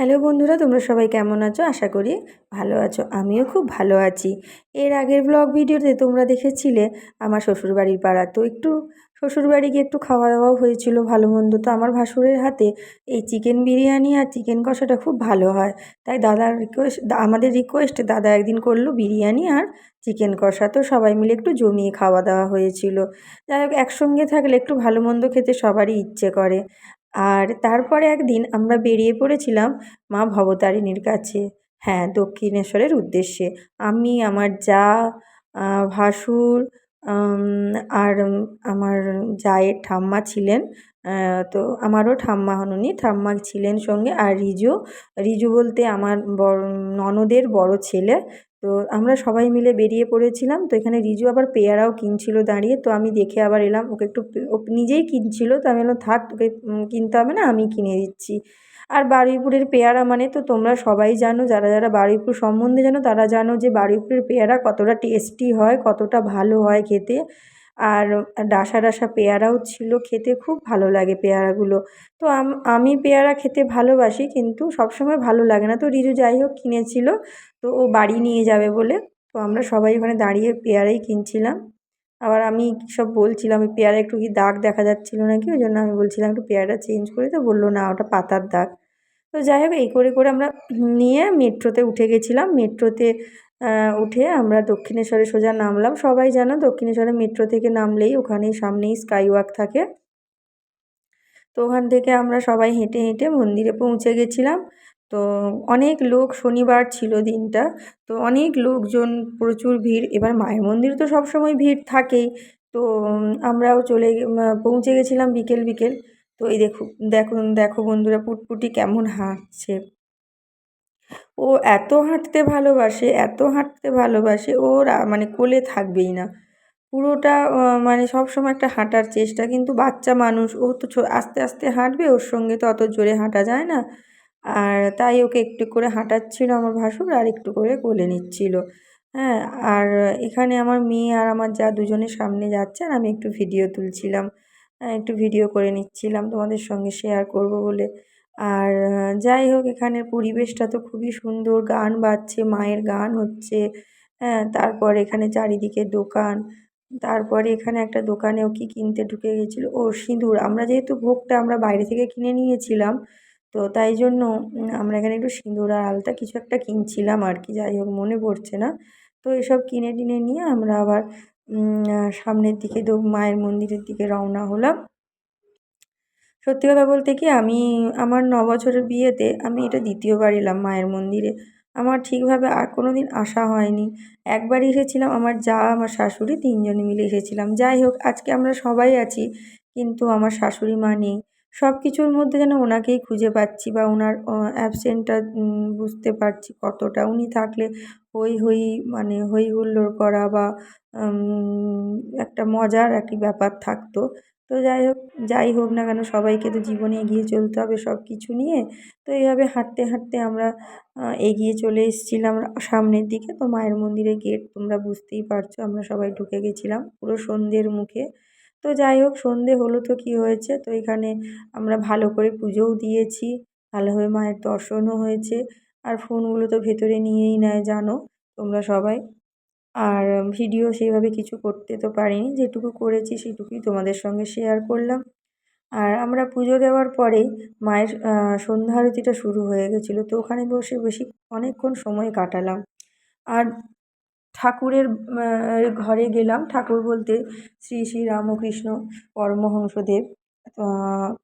Hello বন্ধুরা, তোমরা সবাই কেমন আছো? আশা করি ভালো আছো, আমিও খুব ভালো আছি। এর আগের ব্লগ ভিডিওতে তোমরা দেখেছিলে আমার শ্বশুরবাড়ির পাড়া। তো একটু শ্বশুরবাড়ি গিয়ে একটু খাওয়া দাওয়াও হয়েছিল ভালো মন্দ তো আমার ভাসুরের হাতে এই চিকেন বিরিয়ানি আর চিকেন কষাটা খুব ভালো হয়। তাই দাদার রিকোয়েস্ট আমাদের রিকোয়েস্টে দাদা একদিন করল বিরিয়ানি আর চিকেন কষা। তো সবাই মিলে একটু জমিয়ে খাওয়া দাওয়া হয়েছিল। যাই হোক, একসঙ্গে থাকলে একটু ভালো মন্দ খেতে সবারই ইচ্ছে করে। আর তারপরে একদিন আমরা বেরিয়ে পড়েছিলাম মা ভবতারিণীর কাছে। হ্যাঁ দক্ষিণেশ্বরের উদ্দেশ্যে। আমি, আমার যা ভাসুর আর আমার জায়ের ঠাম্মা ছিলেন তো আমারও ঠাম্মা হননি ঠাম্মা ছিলেন সঙ্গে আর রিজু। রিজু বলতে আমার বড়, ননদের বড় ছেলে। তো আমরা সবাই মিলে বেরিয়ে পড়েছিলাম। তো এখানে রিজু আবার পেয়ারাও কিনছিল দাঁড়িয়ে। তো আমি দেখে আবার এলাম, ওকে একটু ও নিজেই কিনছিল। তো আমি থাক, তোকে কিনতে হবে না, আমি কিনে দিচ্ছি। আর বারুইপুরের পেয়ারা মানে তো তোমরা সবাই জানো, যারা যারা বারুইপুর সম্বন্ধে জানো, তারা জানো যে বারুইপুরের পেয়ারা কতটা টেস্টি হয়, কতটা ভালো হয় খেতে। আর ডাসা ডাসা পেয়ারাও ছিল খেতে, খুব ভালো লাগে পেয়ারাগুলো। তো আমি পেয়ারা খেতে ভালোবাসি, কিন্তু সবসময় ভালো লাগে না। তো রিজু যাই হোক কিনেছিল। তো ও বাড়ি নিয়ে যাবে বলে। তো আমরা সবাই ওখানে দাঁড়িয়ে পেয়ারাই কিনছিলাম। আবার আমি সব বলছিলাম পেয়ারা একটু কি দাগ দেখা যাচ্ছিল নাকি? ওই জন্য আমি বলছিলাম, একটু পেয়ারা চেঞ্জ করে তো বলল, না, ওটা পাতার দাগ। তো যাই হোক, এই করে করে আমরা নিয়ে মেট্রোতে উঠে গেছিলাম। মেট্রোতে উঠে আমরা দক্ষিণেশ্বরে সোজা নামলাম। সবাই জানো দক্ষিণেশ্বরে মেট্রো থেকে নামলেই ওখানেই সামনেই স্কাই ওয়াক থাকে। তো ওখান থেকে আমরা সবাই হেঁটে হেঁটে মন্দিরে পৌঁছে গেছিলাম। তো অনেক লোক শনিবার ছিল দিনটা। তো অনেক লোকজন, প্রচুর ভিড়। এবার মায়ের মন্দিরে তো সবসময় ভিড় থাকেই। তো আমরাও চলে পৌঁছে গেছিলাম বিকেল বিকেল। তো এই দেখো দেখুন দেখো বন্ধুরা, পুটপুটি কেমন হাঁটছে। ও এত হাঁটতে ভালোবাসে, এত হাঁটতে ভালোবাসে ওর মানে কোলে থাকবেই না। পুরোটা মানে সবসময় একটা হাঁটার চেষ্টা। কিন্তু বাচ্চা মানুষ, ও তো আস্তে আস্তে হাঁটবে, ওর সঙ্গে তো অত জোরে হাঁটা যায় না। আর তাই ওকে একটু করে হাঁটাচ্ছিল আমার ভাসুর আর একটু করে কোলে নিচ্ছিল। হ্যাঁ আর এখানে আমার মেয়ে আর আমার যা দুজনের সামনে যাচ্ছে আর আমি একটু ভিডিও তুলছিলাম। হ্যাঁ একটু ভিডিও করে নিচ্ছিলাম তোমাদের সঙ্গে শেয়ার করব বলে। আর যাই হোক, এখানের পরিবেশটা তো খুবই সুন্দর, গান বাজছে, মায়ের গান হচ্ছে। হ্যাঁ তারপর এখানে চারিদিকে দোকান। তারপরে এখানে একটা দোকানেও কি কিনতে ঢুকে গেছিল? ও সিঁদুর। আমরা যেহেতু ভোগটা আমরা বাইরে থেকে কিনে নিয়েছিলাম তো তাই জন্য আমরা এখানে একটু সিঁদুর আর আলতা কিছু একটা কিনছিলাম আর কি, যাই হোক মনে পড়ছে না। তো এসব কিনে টিনে নিয়ে আমরা আবার সামনের দিকে তো মায়ের মন্দিরের দিকে রওনা হলাম। সত্যি কথা বলতে কি, আমি, আমার ন বছরের বিয়েতে আমি এটা দ্বিতীয়বার এলাম মায়ের মন্দিরে। আমার ঠিকভাবে আর কোনো দিন আসা হয়নি। একবার এসেছিলাম, আমার যা, আমার শাশুড়ি তিনজনে মিলে এসেছিলাম। যাই হোক, আজকে আমরা সবাই আছি, কিন্তু আমার শাশুড়ি মা নেই। সব কিছুর মধ্যে যেন ওনাকেই খুঁজে পাচ্ছি বা ওনার অ্যাবসেন্টটা বুঝতে পারছি কতটা। উনি থাকলে হই হই মানে হই হুল্লোড় করা বা একটা মজার একটি ব্যাপার থাকতো। তো যাই হোক যাই হোক না কেন সবাইকে তো জীবনে এগিয়ে চলতে হবে সব কিছু নিয়ে। তো এইভাবে হাঁটতে হাঁটতে আমরা এগিয়ে চলে এসেছিলাম সামনের দিকে। তো মায়ের মন্দিরের গেট তোমরা বুঝতেই পারছ, আমরা সবাই ঢুকে গেছিলাম পুরো সন্ধ্যের মুখে। তো যাই হোক, সন্ধে হলো তো কী হয়েছে? তো এখানে আমরা ভালো করে পুজোও দিয়েছি, ভালোভাবে মায়ের দর্শনও হয়েছে। আর ফোনগুলো তো ভেতরে নিয়েই নেয়, জানো তোমরা সবাই। আর ভিডিও সেইভাবে কিছু করতে তো পারিনি, যেটুকু করেছি সেটুকুই তোমাদের সঙ্গে শেয়ার করলাম। আর আমরা পুজো দেওয়ার পরেই মায়ের সন্ধ্যা আরতিটা শুরু হয়ে গেছিল, তো ওখানে বসে বেশি অনেকক্ষণ সময় কাটালাম। আর ঠাকুরের ঘরে গেলাম। ঠাকুর বলতে শ্রী শ্রী রামকৃষ্ণ পরমহংসদেব।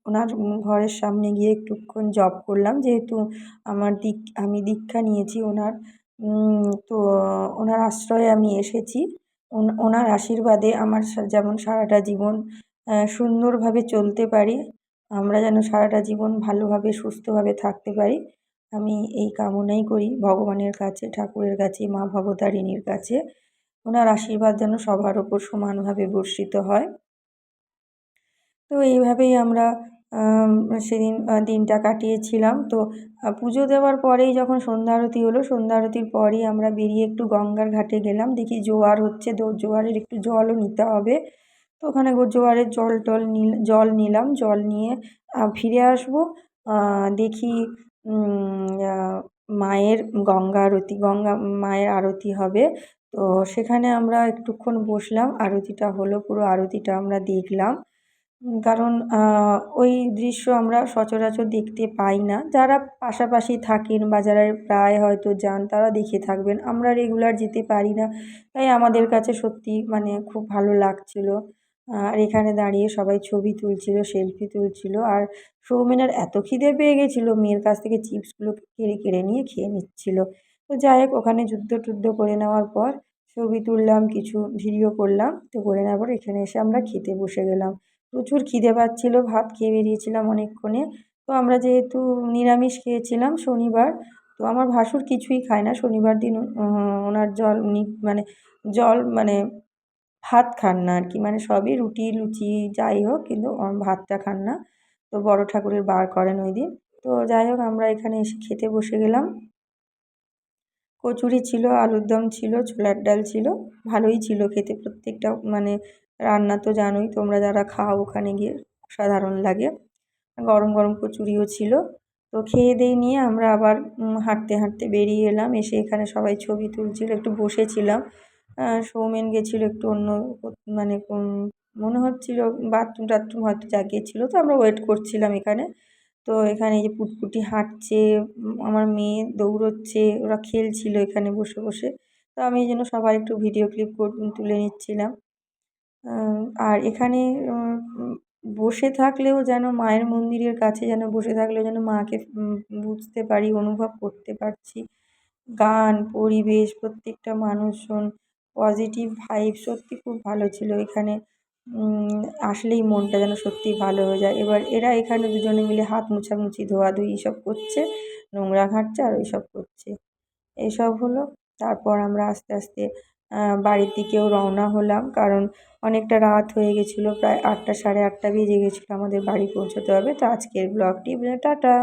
ওনার ঘরের সামনে গিয়ে একটুক্ষণ জপ করলাম। যেহেতু আমার দিক, আমি দীক্ষা নিয়েছি ওনার তো ওনার আশ্রয়ে আমি এসেছি। ওনার আশীর্বাদে আমার যেমন সারাটা জীবন সুন্দরভাবে চলতে পারি, আমরা যেন সারাটা জীবন ভালোভাবে, সুস্থভাবে থাকতে পারি। আমি এই কামনাই করি ভগবানের কাছে, ঠাকুরের কাছে, মা ভবতারিণীর কাছে। ওনার আশীর্বাদ যেন সবার ওপর সমানভাবে বর্ষিত হয়। তো এইভাবেই আমরা সেদিন দিনটা কাটিয়েছিলাম। তো পুজো দেওয়ার পরেই যখন সন্ধ্যা আরতি হলো, সন্ধ্যা আরতির পরই আমরা বেরিয়ে একটু গঙ্গার ঘাটে গেলাম। দেখি জোয়ার হচ্ছে জোয়ারের একটু জলও নিতে হবে। তো ওখানে জোয়ারের জল টল জল নিলাম, জল নিয়ে ফিরে আসব। দেখি মায়ের গঙ্গা আরতি, গঙ্গা মায়ের আরতি হবে। তো সেখানে আমরা একটুক্ষণ বসলাম, আরতিটা হলো, পুরো আরতিটা আমরা দেখলাম। কারণ ওই দৃশ্য আমরা সচরাচর দেখতে পাই না। যারা পাশাপাশি থাকেন বা যারা প্রায় হয়তো যান, তারা দেখে থাকবেন। আমরা রেগুলার যেতে পারি না। তাই আমাদের কাছে সত্যি মানে খুব ভালো লাগছিল। আর এখানে দাঁড়িয়ে সবাই ছবি তুলছিল সেলফি তুলছিল আর সৌমেনের এত খিদে পেয়ে গেছিল। মেয়ের কাছ থেকে চিপসগুলো কেড়ে কেড়ে নিয়ে খেয়ে নিচ্ছিল। তো যাই হোক, ওখানে যুদ্ধ টুদ্ধ করে নেওয়ার পর ছবি তুললাম, কিছু ভিডিও করলাম। তো করে নেওয়ার পর এখানে এসে আমরা খেতে বসে গেলাম। প্রচুর খিদে পাচ্ছিলো, ভাত খেয়ে বেরিয়েছিলাম অনেকক্ষণে। তো আমরা যেহেতু নিরামিষ খেয়েছিলাম শনিবার, তো আমার ভাসুর কিছুই খায় না। শনিবার দিন ওনার জল মানে জল মানে ভাত খান না আর কি মানে সবই রুটি, লুচি যাই হোক, কিন্তু ভাতটা খান না। তো বড় ঠাকুরের বার করেন ওই দিন। তো যাই হোক, আমরা এখানে এসে খেতে বসে গেলাম। কচুরি ছিল, আলুর দম ছিল, ছোলার ডাল ছিল। ভালোই ছিল খেতে। প্রত্যেকটা মানে রান্না তো জানোই, তোমরা যারা খাও ওখানে গিয়ে সাধারণ লাগে। গরম গরম কচুরিও ছিল। তো খেয়ে দিয়ে নিয়ে আমরা আবার হাঁটতে হাঁটতে বেরিয়ে এলাম। এসে এখানে সবাই ছবি তুলছিল, একটু বসেছিলাম। সৌমেন গেছিল একটু অন্য মানে মনে হচ্ছিল বাথরুম টাথরুম হয়তো জাগিয়েছিলো, তো আমরা ওয়েট করছিলাম এখানে। তো এখানে এই যে পুটপুটি হাঁটছে আমার মেয়ে দৌড়চ্ছে, ওরা খেলছিলো এখানে বসে বসে। তো আমি এই জন্য সবার একটু ভিডিও ক্লিপ তুলে নিচ্ছিলাম। আর এখানে বসে থাকলেও যেন, মায়ের মন্দিরের কাছে যেন বসে থাকলেও যেন মাকে বুঝতে পারি, অনুভব করতে পারছি। গান, পরিবেশ, প্রত্যেকটা মানুষজন পজিটিভ ভাইব সত্যি খুব ভালো ছিল। এখানে আসলেই মনটা যেন সত্যিই ভালো হয়ে যায়। এবার এরা এখানে দুজনে মিলে হাত মোছামুছি, ধোয়াধুয়ি এইসব করছে, নোংরা ঘাঁটছে আর ওইসব করছে। এইসব হলো, তারপর আমরা আস্তে আস্তে বাড়ির দিকেও রওনা হলাম। কারণ অনেকটা রাত হয়ে গেছিল, প্রায় আটটা সাড়ে আটটা বেজে গেছিল আমাদের বাড়ি পৌঁছতে হবে। তো আজকের ব্লগটি টাটা।